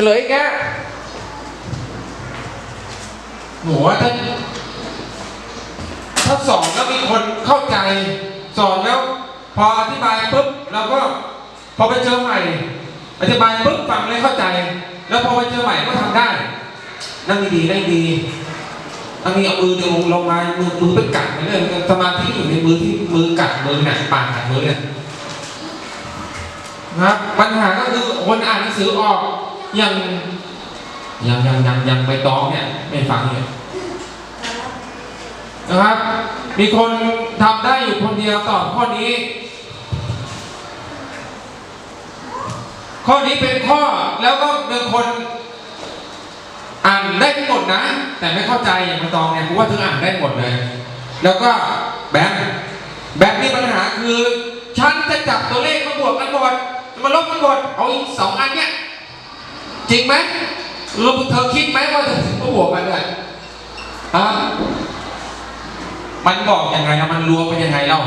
ฉลยแกหนูว่าถ้าถ้าสอนแล้วมีคนเข้าใจ สอนแล้ว พออธิบายปุ๊บเราก็ พอไปเจอใหม่ อธิบายปุ๊บฟังเลยเข้าใจ แล้วพอไปเจอใหม่ก็ทำได้ นั่งดีๆนั่งดีนั่งดีเอามือลงลงมามือมือไปกัดไปเรื่อยสมาธิอยู่ในมือที่มือกัดมือหนักปากกัดมือเนี่ยนะครับปัญหาก็คือคนอ่านหนังสือออก ยังยังยังยังยังไปตองเนี่ยไม่ฟังเนี่ยนะครับ มีคนทำได้อยู่คนเดียวตอบข้อนี้ ข้อนี้เป็นข้อแล้วก็บางคนอ่านได้ทั้งหมดนะ แต่ไม่เข้าใจอย่างมาตองเนี่ยกูว่าเธออ่านได้หมดเลย แล้วก็แบงค์แบงค์มีปัญหาคือ ฉันจะจับตัวเลขมาบวกกันหมดมาลบกันหมดเอาอีกสองอันเนี่ย จริงไหมเออเธอคิดไหมว่าเธอจะมาบวกกันเนี่ยฮะมันบอกยังไงนะมันรวมเป็นยังไงเรา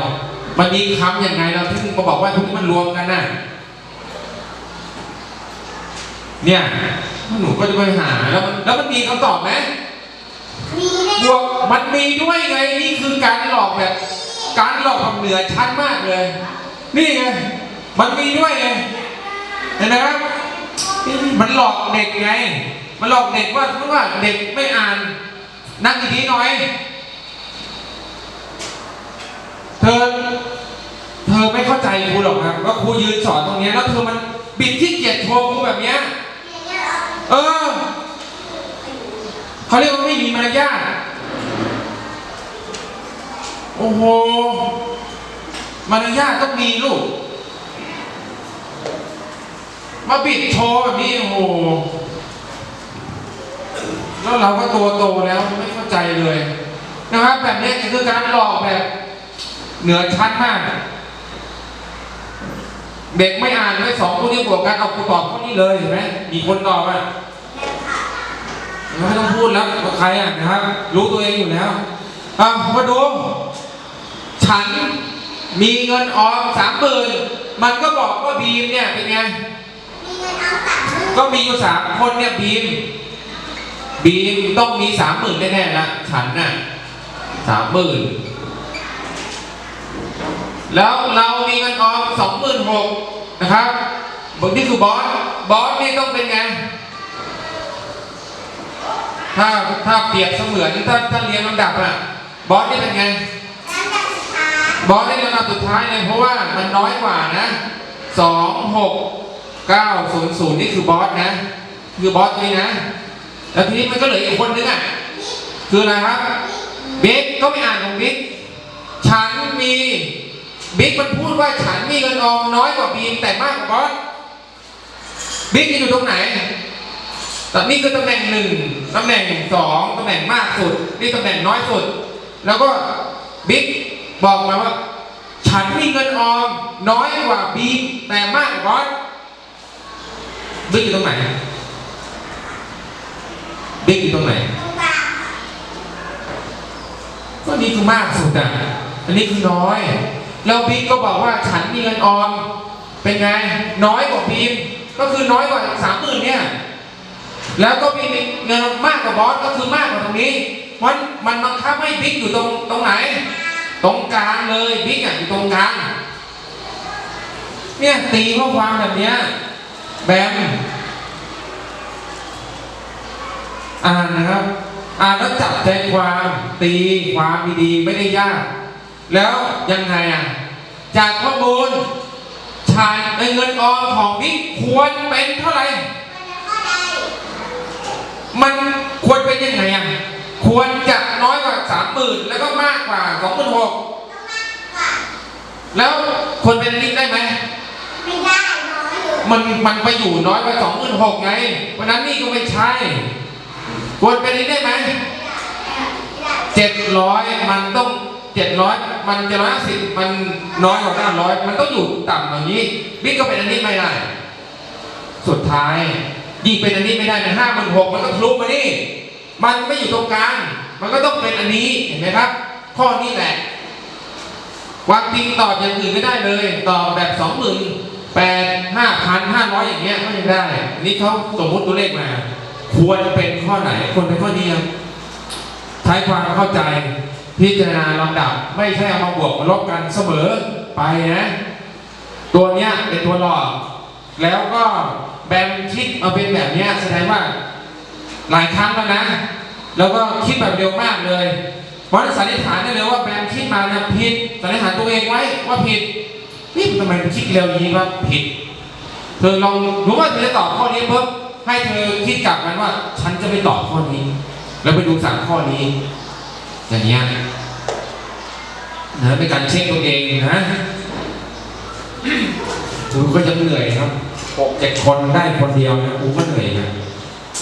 มันมีคำยังไงเราที่มาบอกว่าพวกนี้มันรวมกันน่ะ เนี่ยหนูก็จะไปหาแล้วมันแล้วมันมีคำตอบไหมมีแน่บวกมันมีด้วยไงนี่คือการหลอกแบบ การหลอกแบบเหนือชั้นมากเลย นี่ไงมันมีด้วยไงเห็นไหมครับ มันหลอกเด็กไง มันหลอกเด็กว่าสมมติว่าเด็กไม่อ่าน นั่งดีๆหน่อย เธอ เธอไม่เข้าใจครูหรอกครับว่าครูยืนสอนตรงนี้แล้วเธอมันบิดที่เกียจโชว์ครูแบบเนี้ย เออเขาเรียกว่าไม่มีมารยาทโอ้โห มารยาทต้องมีลูก มาบิดโชว์แบบนี้โอ้โหแล้วเราก็ตัวโตแล้วไม่เข้าใจเลยนะครับแบบนี้คือการหลอกแบบเหนือชั้นมาก เด็กไม่อ่านไว้สองคนนี้บวกกันเอากูตอบข้อนี้เลยเห็นไหมมีคนตอบอะไม่ต้องพูดแล้วว่าใครอะนะครับ รู้ตัวเองอยู่แล้วอะมาดูฉันมีเงินออมสามหมื่นมันก็บอกว่าบีมเนี่ยเป็นไง ก็มีอยู่สามคนเนี่ยบีม บีมต้องมีสามหมื่นแน่ๆนะฉันน่ะสามหมื่นแล้วเรามีเงินออมสองหมื่นหกนะครับบางที่คือบอสบอสนี่ต้องเป็นไงถ้าถ้าเปรียบเสมือนถ้าถ้าเรียงลำดับอะบอสนี่เป็นไงแล้วจากสุดท้ายบอสนี่ลำดับสุดท้ายเลยเพราะว่ามันน้อยกว่านะสองหก เก้าศูนย์ศูนย์นี่คือบอสนะ คือบอสนี่นะ แล้วทีนี้มันก็เหลืออีกคนนึงอะ คืออะไรครับ บิ๊กก็ไม่อ่านของบิ๊ก ฉันมี บิ๊กมันพูดว่าฉันมีเงินออมน้อยกว่าบีมแต่มากกว่าบอส บิ๊กอยู่ตรงไหนต่นี่คือตำแหน่งหนึ่งตำแหน่งสองตำแหน่งมากสุด นี่ตำแหน่งน้อยสุด แล้วก็บิ๊กบอกมาว่า ฉันมีเงินออมน้อยกว่าบีมแต่มากกว่าบอส บิ๊กอยู่ตรงไหน บิ๊กอยู่ตรงไหนตรงกลางก็นี่คือมากสุดอะ อันนี้คือน้อย แล้วบิ๊กก็บอกว่าฉันมีเงินออม เป็นไง น้อยกว่าบีมก็คือน้อยกว่าสามหมื่นเนี่ย แล้วก็มีเงินมากกว่าบอสก็คือมากกว่าตรงนี้มันมันบังคับให้บิ๊กอยู่ตรงตรงไหน ตรงกลางเลยบิ๊กอะอยู่ตรงกลาง เนี่ยตีข้อความแบบเนี้ย แบมอ่านนะครับ อ่านแล้วจับใจความตีความดีๆไม่ได้ยาก แล้วยังไงอะ จากข้อมูลชายเงินออมของบิ๊กควรเป็นเท่าไหร่มันจะข้อใดมันควรเป็นยังไงอะ ควรจะน้อยกว่าสามหมื่นแล้วก็มากกว่าสองหมื่นหกมากกว่าแล้วควรเป็นนนี้ได้ไหม ไม่ได้ มันมันไปอยู่น้อยกว่าสองหมื่นหกไง เพราะนั้นนี่ก็ไม่ใช่ควรเป็นอันนี้ได้ไหมเจ็ดร้อยมันต้องเจ็ดร้อยมันจะร้อยสิบมันน้อยกว่าเก้าร้อยมันต้องอยู่ต่ำกว่านี้บิ๊กก็เป็นอันนี้ไม่ได้ สุดท้ายยิ่งเป็นอันนี้ไม่ได้ในห้าหมื่นหกมันก็ทะลุมานี่มันไม่อยู่ตรงกลางมันก็ต้องเป็นอันนี้เห็นไหมครับ ข้อนี้แหละวามจริงตอบอย่างอื่นไม่ได้เลย ตอบแบบสองหมื่น แปดห้าพันห้าร้อยอย่างเงี้ยก็ยังได้ นี่เขาสมมุติตัวเลขมา ควรเป็นข้อไหนควรเป็นข้อนี้ครับใช้ความเข้าใจพิจารณาลำดับ ไม่ใช่เอามาบวกมาลบกันเสมอไปนะ ตัวเนี้ยเป็นตัวหลอก แล้วก็แบมคิดมาเป็นแบบเนี้ยแสดงว่าหลายครั้งแล้วนะ แล้วก็คิดแบบเร็วมากเลยเพราะฉะนั้นสันนิษฐานได้เลยว่าแบมคิดมานะผิดสันนิษฐานตัวเองไว้ว่าผิดนี่ ทำไมคิดเร็วอย่างนี้ว่าผิด เธอลองรู้ว่าเธอจะตอบข้อนี้ปุ๊บให้เธอคิดกลับกันว่า ฉันจะไม่ตอบข้อนี้ แล้วไปดูสามข้อนี้อย่างเงี้ยนะเป็นการเช็คตัวเองนะกูก็จะเหนื่อยครับหกเจ็ดคนได้คนเดียวนะกูก็เหนื่อยนะ